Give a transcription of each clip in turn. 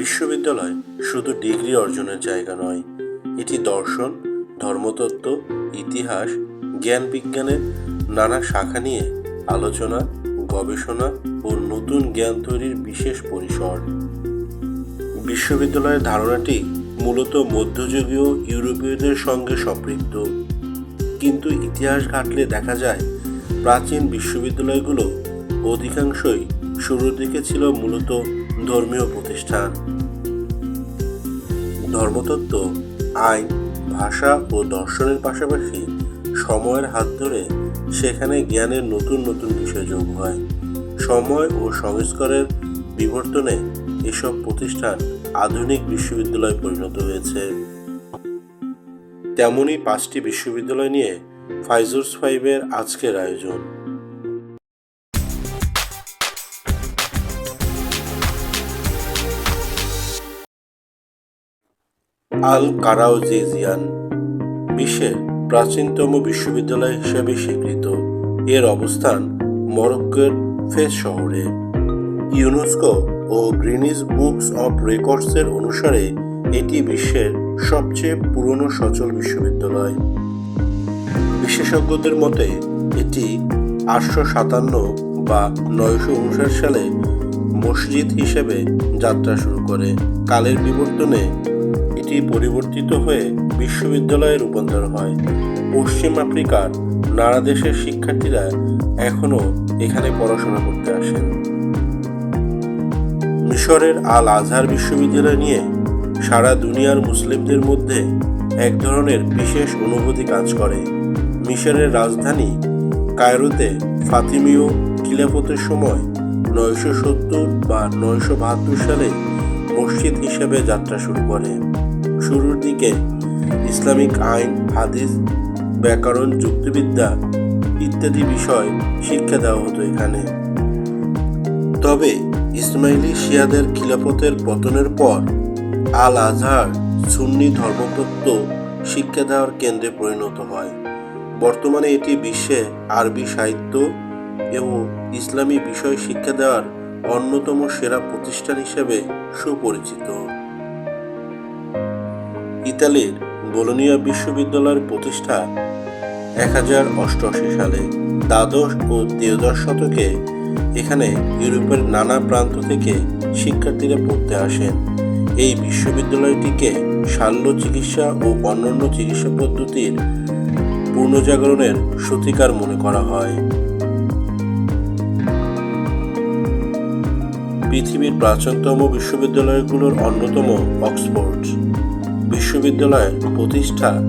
বিশ্ববিদ্যালয় শুধু ডিগ্রি অর্জনের জায়গা নয়, এটি দর্শন, ধর্মতত্ত্ব, ইতিহাস, জ্ঞান বিজ্ঞানের নানা শাখা নিয়ে আলোচনা, গবেষণা ও নতুন জ্ঞান তৈরির বিশেষ পরিসর। বিশ্ববিদ্যালয়ের ধারণাটি মূলত মধ্যযুগীয় ইউরোপীয়দের সঙ্গে সম্পৃক্ত। কিন্তু ইতিহাস ঘাটলে দেখা যায়, প্রাচীন বিশ্ববিদ্যালয়গুলো অধিকাংশই শুরুর দিকে ছিল মূলত ধর্মীয় প্রতিষ্ঠান। ধর্মতত্ত্ব, আইন, ভাষা ও দর্শনের পাশাপাশি সময়ের হাত ধরে সেখানে জ্ঞানের নতুন নতুন বিষয় যোগ হয়। সময় ও সংস্কারের বিবর্তনে এসব প্রতিষ্ঠান আধুনিক বিশ্ববিদ্যালয়ে পরিণত হয়েছে। তেমনই পাঁচটি বিশ্ববিদ্যালয় নিয়ে ফাইজুর্স ফাইভের আজকের আয়োজন। আল কারাউজিজিয়ান বিশ্বের প্রাচীনতম বিশ্ববিদ্যালয় হিসেবে স্বীকৃত। এর অবস্থান মরক্কোর ফেস শহরে। ইউনেস্কো ও গ্রিনিস বুকস অফ রেকর্ডসের অনুসারে এটি বিশ্বের সবচেয়ে পুরনো সচল বিশ্ববিদ্যালয়। বিশেষজ্ঞদের মতে, এটি আটশো সাতান্ন বা নয়শো উনষাট সালে মসজিদ হিসেবে যাত্রা শুরু করে। কালের বিবর্তনে এটি পরিবর্তিত হয়ে বিশ্ববিদ্যালয়ে রূপান্তর হয়। পশ্চিম আফ্রিকার নানা দেশের শিক্ষার্থীরা এখনও এখানে পড়াশোনা করতে আসেন। মিশরের আল আজহার বিশ্ববিদ্যালয় নিয়ে সারা দুনিয়ার মুসলিমদের মধ্যে এক ধরনের বিশেষ অনুভূতি কাজ করে। মিশরের রাজধানী কায়রোতে ফাতিমীয় খিলাফতের সময় নয়শো সত্তর বা নয়শো বাহাত্তর সালে মসজিদ হিসেবে যাত্রা শুরু করে। শুরুর দিকে ইসলামিক আইন, হাদিস, ব্যাকরণ, যুক্তিবিদ্যা ইত্যাদি বিষয় শিক্ষা দেওয়া হতো এখানে। তবে ইসমাইলি শিয়াদের খিলাফতের পতনের পর আল আজহার সুন্নি ধর্মতত্ত্ব শিক্ষা দেওয়ার কেন্দ্রে পরিণত হয়। বর্তমানে এটি বিশ্বে আরবি সাহিত্য এবং ইসলামী বিষয় শিক্ষা দেওয়ার অন্যতম সেরা প্রতিষ্ঠান হিসেবে সুপরিচিত। ইতালির বোলোনিয়া বিশ্ববিদ্যালয়ের প্রতিষ্ঠা এক হাজার অষ্টআশি সালে দ্বাদশ ও ত্রয়োদশ শতকে এখানে ইউরোপের নানা প্রান্ত থেকে শিক্ষার্থীরা পড়তে আসেন। এই বিশ্ববিদ্যালয়টিকে শাল্য চিকিৎসা ও অন্যান্য চিকিৎসা পদ্ধতির পুনর্জাগরণের সূতিকার মনে করা হয়। পৃথিবীর প্রাচীনতম বিশ্ববিদ্যালয়গুলোর অন্যতম অক্সফোর্ড। বিশ্ববিদ্যালয়ের প্রতিষ্ঠা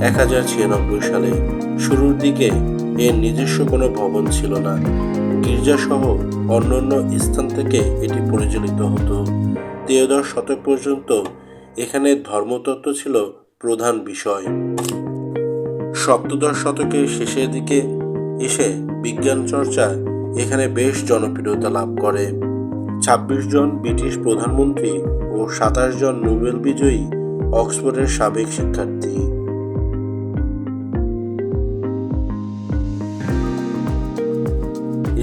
এক হাজার ছিয়ানব্বই সালে। শুরুর দিকে এর নিজস্ব কোনো ভবন ছিল না। গির্জাসহ অন্যান্য স্থান থেকে এটি পরিচালিত হতো। ত্রয়োদশ শতক পর্যন্ত এখানে ধর্মতত্ত্ব ছিল প্রধান বিষয়। সপ্তদশ শতকের শেষের দিকে এসে বিজ্ঞান চর্চা এখানে বেশ জনপ্রিয়তা লাভ করে। ছাব্বিশ জন ব্রিটিশ প্রধানমন্ত্রী ও সাতাশ জন নোবেল বিজয়ী অক্সফোর্ডের সাবেক শিক্ষার্থী।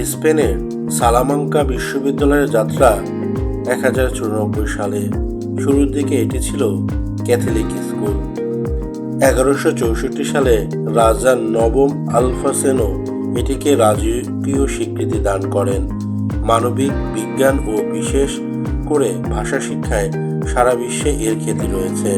স্পেনের সালামাঙ্কা বিশ্ববিদ্যালয়ের যাত্রা এক হাজার চুরানব্বই সালে। শুরুর দিকে এটি ছিল ক্যাথলিক স্কুল। এগারোশো চৌষট্টি সালে রাজা নবম আলফাসেনো এটিকে রাজকীয় স্বীকৃতি দান করেন। মানবিক বিজ্ঞান ও বিশেষ করে ভাষা শিক্ষায় সারা বিশ্বে এর খ্যাতি রয়েছে।